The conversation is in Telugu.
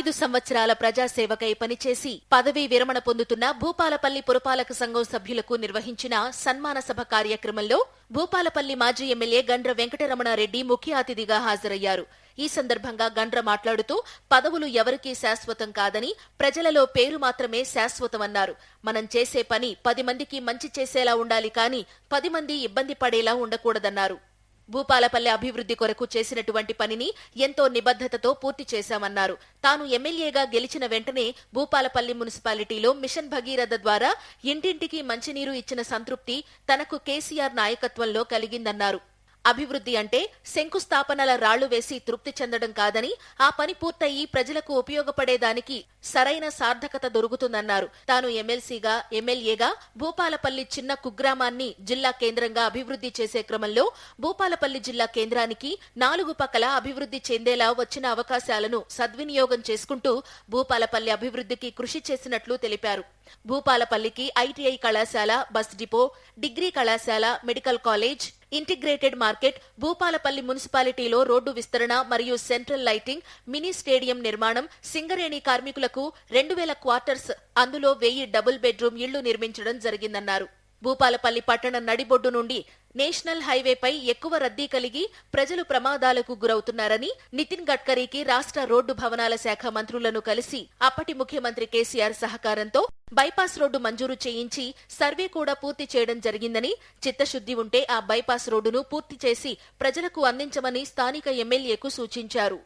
ఐదు సంవత్సరాల ప్రజాసేవకై పనిచేసి పదవీ విరమణ పొందుతున్న భూపాలపల్లి పురపాలక సంఘం సభ్యులకు నిర్వహించిన సన్మాన సభ కార్యక్రమంలో భూపాలపల్లి మాజీ ఎమ్మెల్యే గండ్ర వెంకటరమణారెడ్డి ముఖ్య అతిథిగా హాజరయ్యారు. ఈ సందర్భంగా గండ్ర మాట్లాడుతూ పదవులు ఎవరికీ శాశ్వతం కాదని ప్రజలలో పేరు మాత్రమే శాశ్వతమన్నారు మనం చేసే పని పది మందికి మంచి చేసేలా ఉండాలి కానీ పది మంది ఇబ్బంది పడేలా ఉండకూడదన్నారు. భూపాలపల్లి అభివృద్ధి కొరకు చేసినటువంటి పనిని ఎంతో నిబద్ధతతో పూర్తి చేశామన్నారు. తాను ఎమ్మెల్యేగా గెలిచిన వెంటనే భూపాలపల్లి మున్సిపాలిటీలో మిషన్ భగీరథ ద్వారా ఇంటింటికి మంచినీరు ఇచ్చిన సంతృప్తి తనకు కేసీఆర్ నాయకత్వంలో కలిగిందన్నారు. అభివృద్ధి అంటే శంకుస్థాపనల రాళ్ళు వేసి తృప్తి చెందడం కాదని ఆ పని పూర్తయి ప్రజలకు ఉపయోగపడేదానికి సరైన సార్థకత దొరుకుతుందన్నారు. తాను ఎమ్మెల్సీగా ఎమ్మెల్యేగా భూపాలపల్లి చిన్న కుగ్రామాన్ని జిల్లా కేంద్రంగా అభివృద్ధి చేసే క్రమంలో భూపాలపల్లి జిల్లా కేంద్రానికి నాలుగు పక్కల అభివృద్ధి చెందేలా వచ్చిన అవకాశాలను సద్వినియోగం చేసుకుంటూ భూపాలపల్లి అభివృద్ధికి కృషి చేసినట్లు తెలిపారు. భూపాలపల్లికి ఐటీఐ కళాశాల బస్ డిపో డిగ్రీ కళాశాల medical college integrated market Bhupalpally మున్సిపాలిటీలో రోడ్డు విస్తరణ మరియు సెంట్రల్ లైటింగ్ మినీ స్టేడియం నిర్మాణం సింగరేణి కార్మికులకు రెండు వేల క్వార్టర్స్ అందులో వెయ్యి డబుల్ బెడ్రూమ్ ఇళ్ళు నిర్మించడం జరిగిందన్నారు. భూపాలపల్లి పట్టణ నడిబొడ్డు నుండి నేషనల్ హైవేపై ఎక్కువ రద్దీ కలిగి ప్రజలు ప్రమాదాలకు గురవుతున్నారని నితిన్ గడ్కరీకి రాష్ట్ర రోడ్డు భవనాల శాఖ మంత్రులను కలిసి అప్పటి ముఖ్యమంత్రి కేసీఆర్ సహకారంతో బైపాస్ రోడ్డు మంజూరు చేయించి సర్వే కూడా పూర్తి చేయడం జరిగిందని చిత్తశుద్ది ఉంటే ఆ బైపాస్ రోడ్డును పూర్తి చేసి ప్రజలకు అందించమని స్థానిక ఎమ్మెల్యేకు సూచించారు.